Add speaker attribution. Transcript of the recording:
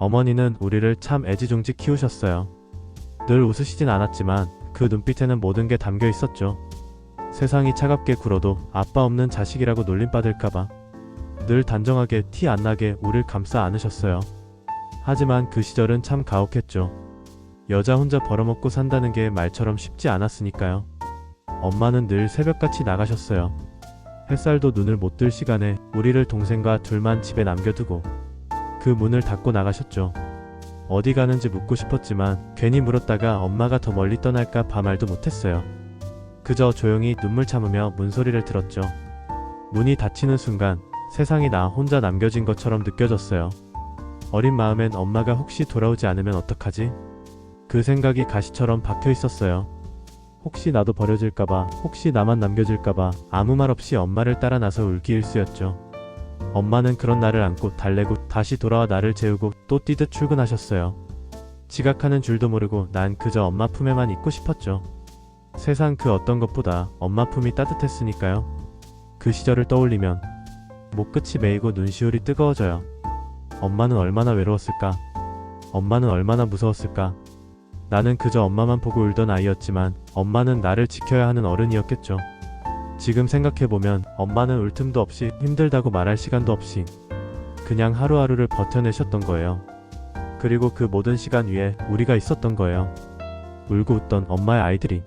Speaker 1: 어머니는 우리를 참 애지중지 키우셨어요. 늘 웃으시진 않았지만 그 눈빛에는 모든 게 담겨 있었죠. 세상이 차갑게 굴어도 아빠 없는 자식이라고 놀림받을까봐 늘 단정하게 티 안 나게 우릴 감싸 안으셨어요. 하지만 그 시절은 참 가혹했죠. 여자 혼자 벌어먹고 산다는 게 말처럼 쉽지 않았으니까요. 엄마는 늘 새벽같이 나가셨어요. 햇살도 눈을 못 뜰 시간에 우리를 동생과 둘만 집에 남겨두고 그 문을 닫고 나가셨죠. 어디 가는지 묻고 싶었지만 괜히 물었다가 엄마가 더 멀리 떠날까 봐 말도 못했어요. 그저 조용히 눈물 참으며 문소리를 들었죠. 문이 닫히는 순간 세상이 나 혼자 남겨진 것처럼 느껴졌어요. 어린 마음엔 엄마가 혹시 돌아오지 않으면 어떡하지? 그 생각이 가시처럼 박혀 있었어요. 혹시 나도 버려질까봐, 혹시 나만 남겨질까봐 아무 말 없이 엄마를 따라 나서 울기 일쑤였죠. 엄마는 그런 나를 안고 달래고 다시 돌아와 나를 재우고 또 뛰듯 출근하셨어요. 지각하는 줄도 모르고 난 그저 엄마 품에만 있고 싶었죠. 세상 그 어떤 것보다 엄마 품이 따뜻했으니까요. 그 시절을 떠올리면 목끝이 메이고 눈시울이 뜨거워져요. 엄마는 얼마나 외로웠을까? 엄마는 얼마나 무서웠을까? 나는 그저 엄마만 보고 울던 아이였지만 엄마는 나를 지켜야 하는 어른이었겠죠. 지금 생각해보면 엄마는 울 틈도 없이 힘들다고 말할 시간도 없이 그냥 하루하루를 버텨내셨던 거예요. 그리고 그 모든 시간 위에 우리가 있었던 거예요. 울고 웃던 엄마의 아이들이.